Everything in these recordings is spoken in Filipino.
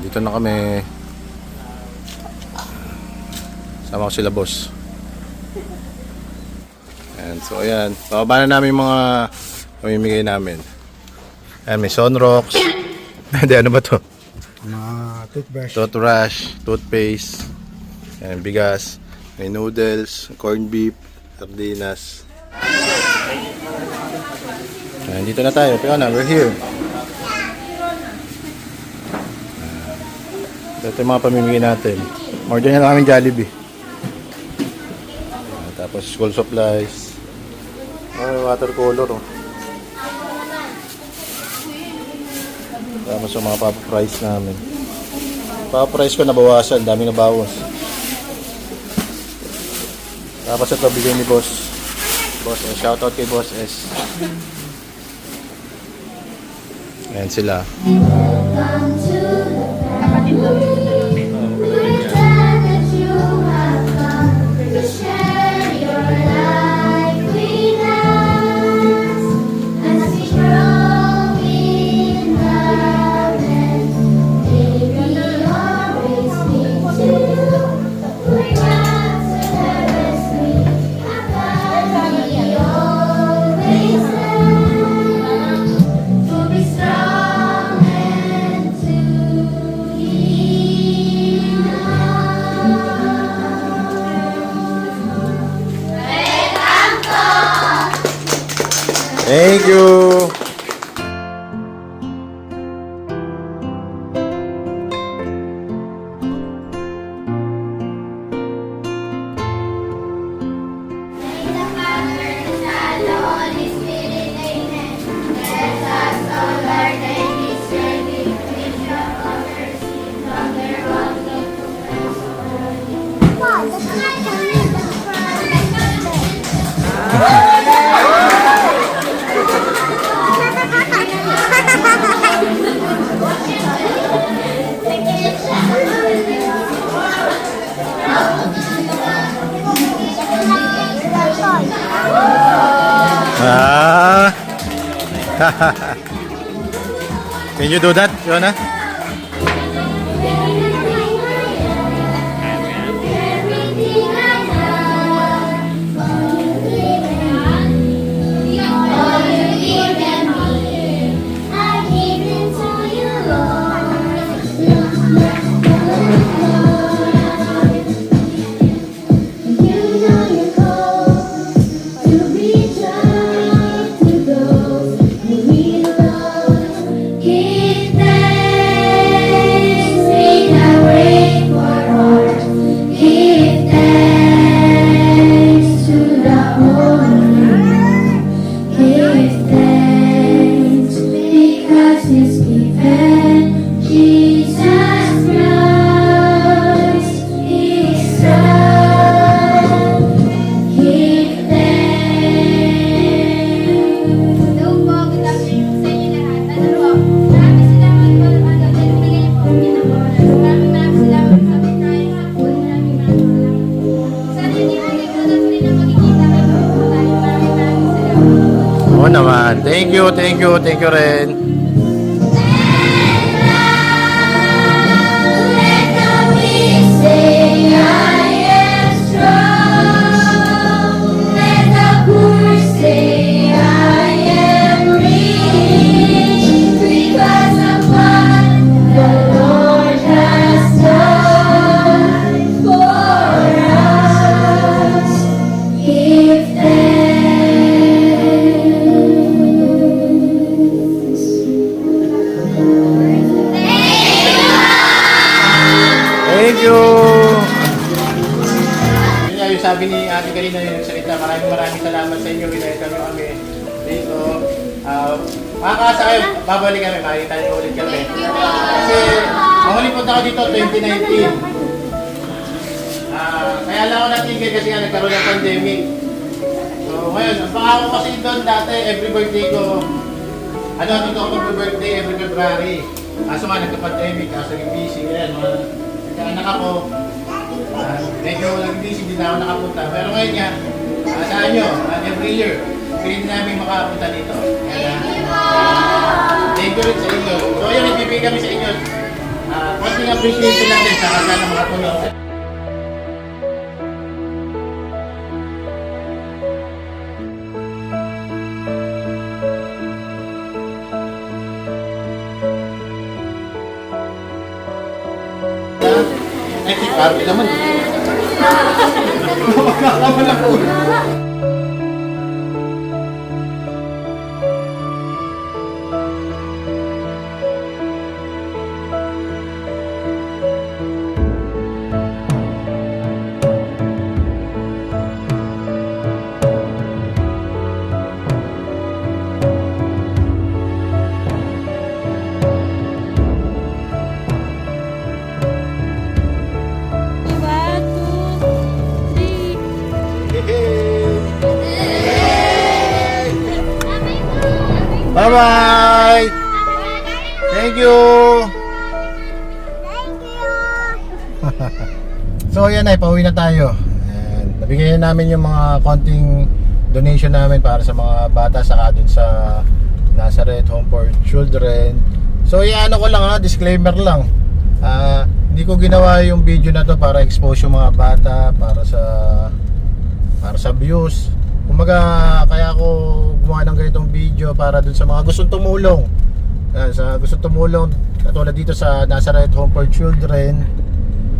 Dito na kami. Sama ko sila boss. Ayan, so ayan. Bababa na namin mga pamimigay namin. Ayan, may sunrocks. Hindi, ano ba to? Mga toothbrush. Toothbrush, toothpaste, ayan, bigas, may noodles, corned beef, sardinas. Ayan, dito na tayo. Fiona, we're here. Ito yung mga pamimigay natin. Order na kami Jollibee. Ayan, tapos school supplies. Oh, may watercolor oh. Tapos yung mga papaprice namin. Papaprice ko nabawasan, dami na bawas. Tapos ito bigay ni boss. Boss S. Shoutout kay boss S. Ayan sila. To কিন্তু Thank you! May the Father, the Can you do that, Fiona? Oo naman. Thank you, thank you, thank you rin. Thank you! Yun yung sabi ni ate kanina yung nagsalita, maraming maraming salamat sa inyo. Winelcome nyo kami dito. Uh, makakasa kayo, babalik kami, makikita niyo ulit kami. Kasi, ang huli punta ko dito, 2019. Ah, kaya lang ako natigil kasi nga nagkaroon ng pandemic. So, ngayon, ang pangako kasi doon dati, every birthday ko, ano, dito ako mag-birthday every February. Kaso nga, nagka-pandemic, kaso naging busy, ganyan, mga nagka-anak ako. Ah, medyo naging busy, hindi na ako nakapunta. Pero ngayon nga, uh, saan nyo, ah, every year, pilit namin makapunta dito. Kaya, ah, thank you rin sa inyo. So, yun, ibibigay kami sa inyo. Ah, konti appreciation natin sa sana makatulong. Ay, si Carly naman. Magkakama po. Bye-bye! Thank you! so yan ay, pauwi na tayo. And, nabigay na namin yung mga konting donation namin para sa mga bata saka dun sa Nazareth Home for Children. So ano ko lang ha, disclaimer lang. Ah, hindi ko ginawa yung video na to para expose yung mga bata para sa para sa views. Kumbaga, kaya ako gumawa ng ganitong video para dun sa mga gustong tumulong. Yan, sa gustong tumulong, katulad dito sa Nazareth Home for Children.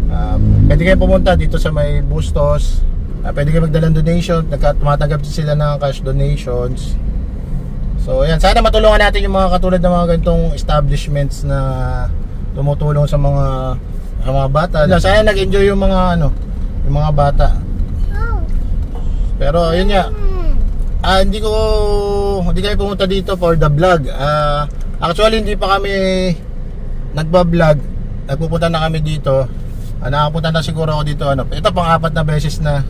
Um, pwede kayo pumunta dito sa may Bustos. Ah, pwede kayo magdala ng donation. Nagka, tumatanggap din sila ng cash donations. So, yan. Sana matulungan natin yung mga katulad ng mga ganitong establishments na tumutulong sa mga sa mga bata. Sana nag-enjoy yung mga ano, yung mga bata. Pero yun nga. Ah, hindi ko hindi kami pumunta dito for the vlog. Ah, actually hindi pa kami nagba-vlog. Nagpupunta na kami dito. Ah, nakapunta na siguro ako dito ano. Ito pang-apat na beses na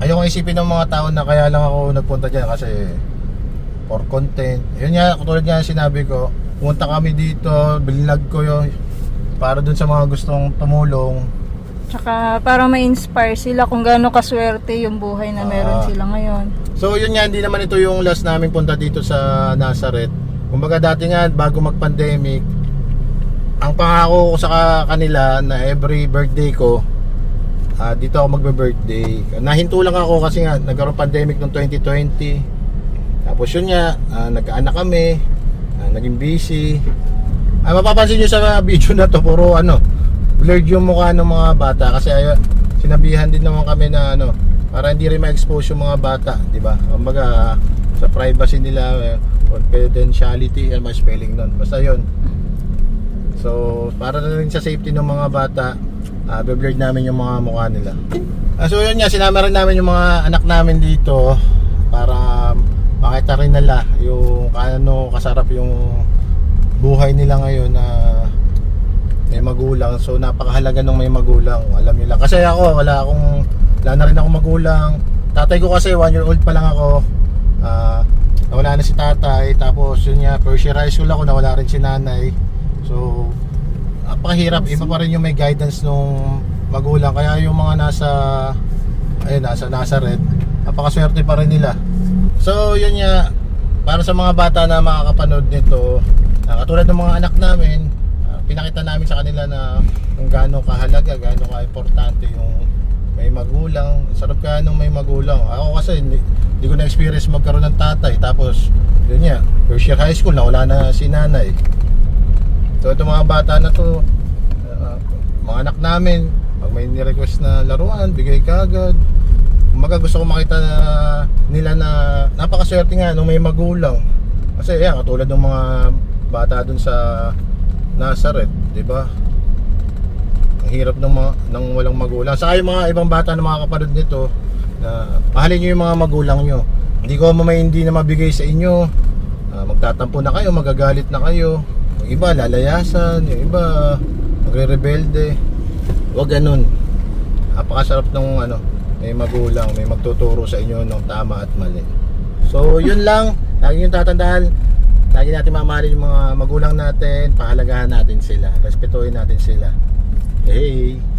ayoko isipin ng mga tao na kaya lang ako nagpunta diyan kasi for content. Yun nga, katulad nga ng sinabi ko, pumunta kami dito, binlog ko yun para dun sa mga gustong tumulong. Tsaka para ma-inspire sila kung gaano kaswerte yung buhay na meron Ah. sila ngayon. So yun nga, hindi naman ito yung last namin punta dito sa Nazareth. Kumbaga dati nga, bago mag-pandemic, ang pangako ko sa ka- kanila na every birthday ko, ah, dito ako magbe-birthday. Nahinto lang ako kasi nga, nagkaroon pandemic noong 2020. Tapos yun nga, ah, nagkaanak kami, ah, naging busy. Ah, mapapansin nyo sa video na to, puro ano, blurred yung mukha ng mga bata kasi ay, sinabihan din naman kami na ano, para hindi rin ma-expose yung mga bata, di ba? Kumbaga, sa privacy nila, confidentiality, ano spelling nun? Basta yun. So, para na rin sa safety ng mga bata, uh, blurred namin yung mga mukha nila. Ah, so yun nga, sinama rin namin yung mga anak namin dito para makita rin nila yung ano kasarap yung buhay nila ngayon na may magulang. So napakahalaga ng may magulang. Alam niyo lang. Kasi ako, wala akong, wala na rin akong magulang. Tatay ko kasi, one year old pa lang ako. Ah, nawala na si tatay. Tapos yun nga, first year high school ako, nawala rin si nanay. So, napakahirap. Iba pa rin yung may guidance nung magulang. Kaya yung mga nasa, ayun, nasa Nazareth, napakaswerte pa rin nila. So, yun nga, para sa mga bata na makakapanood nito, ah, katulad ng mga anak namin, ah, pinakita namin sa kanila na kung gaano kahalaga, gaano ka-importante yung may magulang. Sarap kaya nung may magulang. Ako kasi hindi, hindi ko na-experience magkaroon ng tatay. Tapos, yun nga, first year high school, nawala na si nanay. So, itong mga bata na to, ah, mga anak namin, pag may ni-request na laruan, bigay ka agad. Kumaga gusto ko makita na, nila na napakaswerte nga nung may magulang. Kasi yan, katulad ng mga bata dun sa Nazareth, di ba? Hirap ng mga ng walang magulang. Saka yung mga ibang bata na makakapanood nito na mahalin niyo yung mga magulang nyo. Hindi ko may hindi na mabigay sa inyo. Ah, magtatampo na kayo, magagalit na kayo. Yung iba lalayasan, yung iba magre-rebelde. Huwag ganun. Napakasarap ng ano, may magulang, may magtuturo sa inyo ng tama at mali. So, yun lang. Lagi yung tatandaan. Lagi natin mamahalin yung mga magulang natin. Pahalagahan natin sila. Respetuhin natin sila. Hey!